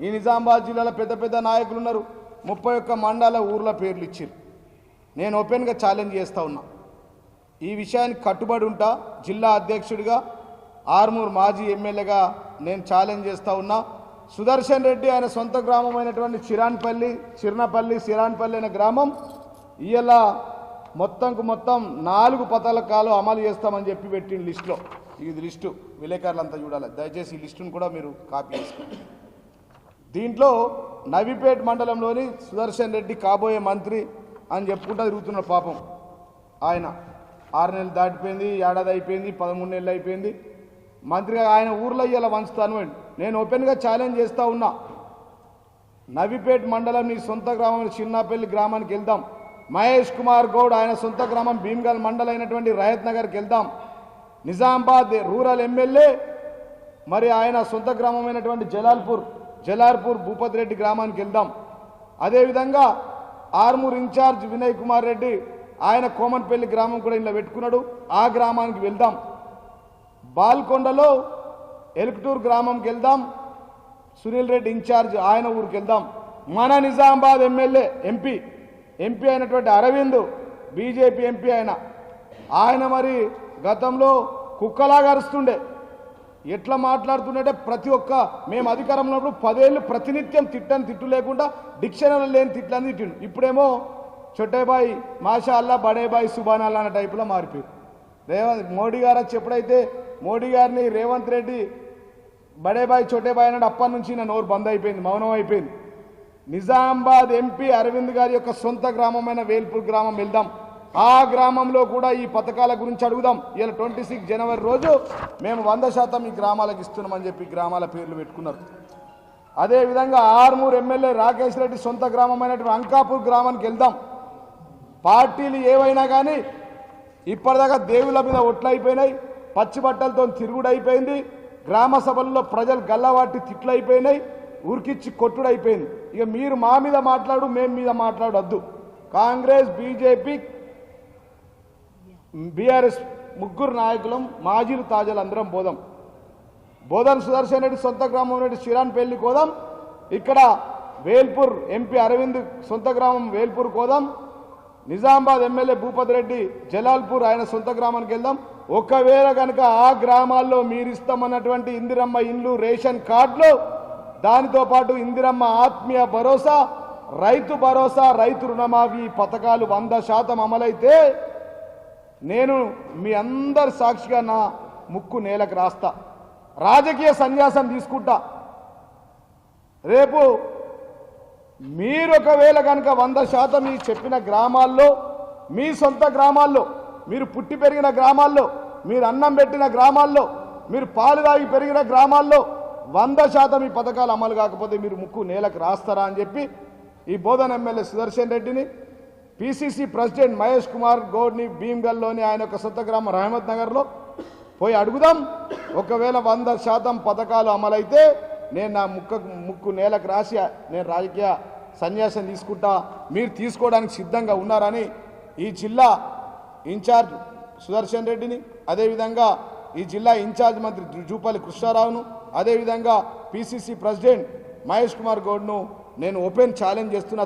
ఈ నిజామాబాద్ జిల్లాలో పెద్ద పెద్ద నాయకులు ఉన్నారు. ముప్పై ఒక్క మండల ఊర్ల పేర్లు ఇచ్చారు నేను ఓపెన్గా ఛాలెంజ్ చేస్తూ ఉన్నా. ఈ విషయానికి కట్టుబడి ఉంటా జిల్లా అధ్యక్షుడిగా ఆర్మూర్ మాజీ ఎమ్మెల్యేగా నేను ఛాలెంజ్ చేస్తూ ఉన్నా. సుదర్శన్ రెడ్డి ఆయన సొంత గ్రామం అయినటువంటి చిరాన్పల్లి చిరణపల్లి సిరాన్పల్లి అనే గ్రామం. ఇవాళ మొత్తంకు మొత్తం నాలుగు పథకాలు అమలు చేస్తామని చెప్పి పెట్టిన లిస్టులో. ఇది లిస్టు. విలేకరులంతా చూడాలి. దయచేసి ఈ లిస్టును కూడా మీరు కాపీ చేసుకోండి. దీంట్లో నవిపేట్ మండలంలోని సుదర్శన్ రెడ్డి కాబోయే మంత్రి అని చెప్పుకుంటూ తిరుగుతున్నాడు పాపం. ఆయన ఆరు నెలలు దాటిపోయింది ఏడాది అయిపోయింది పదమూడు నెలలు అయిపోయింది. మంత్రిగా ఆయన ఊర్లో ఇలా వంచుతాను నేను ఓపెన్గా ఛాలెంజ్ చేస్తూ ఉన్నా. నవిపేట్ మండలం నీ సొంత గ్రామం చిన్నపల్లి గ్రామానికి వెళ్దాం. మహేష్ కుమార్ గౌడ్ ఆయన సొంత గ్రామం భీమ్గల్ మండలం అయినటువంటి రయత్ నగర్కి వెళ్దాం. నిజామాబాద్ రూరల్ ఎమ్మెల్యే మరి ఆయన సొంత గ్రామమైనటువంటి జలాల్పూర్. జలార్పూర్ భూపతి రెడ్డి గ్రామానికి వెళ్దాం. అదేవిధంగా ఆర్మూర్ ఇన్ఛార్జ్ వినయ్ కుమార్ రెడ్డి ఆయన కోమన్పల్లి గ్రామం కూడా ఇలా పెట్టుకున్నాడు. ఆ గ్రామానికి వెళ్దాం. బాల్కొండలో ఎలుకటూరు గ్రామంకి వెళ్దాం. సునీల్ రెడ్డి ఇన్ఛార్జ్ ఆయన ఊరికి వెళ్దాం. మన నిజామాబాద్ ఎమ్మెల్యే ఎంపీ ఎంపీ అయినటువంటి అరవింద్ బీజేపీ ఎంపీ ఆయన ఆయన మరి గతంలో కుక్కలాగా అరుస్తుండే. ఎట్లా మాట్లాడుతుండే ప్రతి ఒక్క మేము అధికారంలో ఉన్నప్పుడు పదేళ్ళు ప్రతినిత్యం తిట్టని తిట్టు లేకుండా డిక్షనరీ లేని తిట్లని తిట్టిండు. ఇప్పుడేమో చొట్టేబాయి మాషా అల్లా బడేబాయి సుబాన్ అల్లా అన్న టైపులో మారిపోయి రేవంత్ మోడీ గారు వచ్చి ఎప్పుడైతే మోడీ గారిని రేవంత్ రెడ్డి బడేబాయి చోటేబాయ్ అన్నాడు అప్పటి నుంచి నా నోరు బంద్ అయిపోయింది మౌనం అయిపోయింది. నిజామాబాద్ ఎంపీ అరవింద్ గారి యొక్క సొంత గ్రామమైన వేల్పూర్ గ్రామం వెళ్దాం. ఆ గ్రామంలో కూడా ఈ పథకాల గురించి అడుగుదాం. ఇలా ట్వంటీ సిక్స్ జనవరి రోజు మేము వంద శాతం ఈ గ్రామాలకు ఇస్తున్నామని చెప్పి గ్రామాల పేర్లు పెట్టుకున్నారు. అదేవిధంగా ఆర్మూర్ ఎమ్మెల్యే రాకేష్ రెడ్డి సొంత గ్రామమైనటువంటి అంకాపూర్ గ్రామానికి వెళ్దాం. పార్టీలు ఏవైనా కానీ ఇప్పటిదాకా దేవుళ్ళ మీద ఒట్లయిపోయినాయి పచ్చి బట్టలతో తిరుగుడైపోయింది గ్రామ సభల్లో ప్రజలు గల్లవాటి తిట్లయిపోయినాయి ఉరికిచ్చి కొట్టుడు అయిపోయింది ఇక మీరు మా మీద మాట్లాడు మేము మీద మాట్లాడొద్దు. కాంగ్రెస్ బీజేపీ బీఆర్ఎస్ ముగ్గురు నాయకులం మాజీలు తాజాలు అందరం పోదాం. బోధన్ సుదర్శన్ రెడ్డి సొంత గ్రామం నుండి శ్రీరాన్ పెళ్ళి కోదాం. ఇక్కడ వేల్పూర్ ఎంపీ అరవింద్ సొంత గ్రామం వేల్పూర్ కోదాం. నిజామాబాద్ ఎమ్మెల్యే భూపతి రెడ్డి జలాల్పూర్ ఆయన సొంత గ్రామానికి వెళ్దాం. ఒకవేళ కనుక ఆ గ్రామాల్లో మీరు ఇస్తామన్నటువంటి ఇందిరమ్మ ఇండ్లు రేషన్ కార్డులు దానితో పాటు ఇందిరమ్మ ఆత్మీయ భరోసా రైతు భరోసా రైతు రుణమాఫీ పథకాలు వంద శాతం అమలైతే నేను మీ అందరి సాక్షిగా నా ముక్కు నేలకు రాస్తా. రాజకీయ సన్యాసం తీసుకుంటా. రేపు మీరు ఒకవేళ కనుక వంద శాతం ఈ చెప్పిన గ్రామాల్లో మీ సొంత గ్రామాల్లో మీరు పుట్టి పెరిగిన గ్రామాల్లో మీరు అన్నం పెట్టిన గ్రామాల్లో మీరు పాలు తాగి పెరిగిన గ్రామాల్లో వంద శాతం ఈ పథకాలు అమలు కాకపోతే మీరు ముక్కు నేలకు రాస్తారా అని చెప్పి ఈ బోధన ఎమ్మెల్యే సుదర్శన్ రెడ్డిని పిసిసి ప్రెసిడెంట్ మహేష్ కుమార్ గౌడ్ని భీమ్గల్లోని ఆయన యొక్క సొంత గ్రామం రహమత్ నగర్లో. పోయి అడుగుదాం. ఒకవేళ వంద శాతం పథకాలు అమలైతే నేను నా ముక్క ముక్కు నేలకు రాసి నేను రాజకీయ సన్యాసం తీసుకుంటా. మీరు తీసుకోవడానికి సిద్ధంగా ఉన్నారని ఈ జిల్లా ఇన్ఛార్జ్ సుదర్శన్ రెడ్డిని అదేవిధంగా ఈ జిల్లా ఇన్ఛార్జ్ మంత్రి జూపల్లి కృష్ణారావును అదేవిధంగా పిసిసి ప్రెసిడెంట్ మహేష్ కుమార్ గౌడ్ను నేను ఓపెన్ ఛాలెంజ్ చేస్తున్నా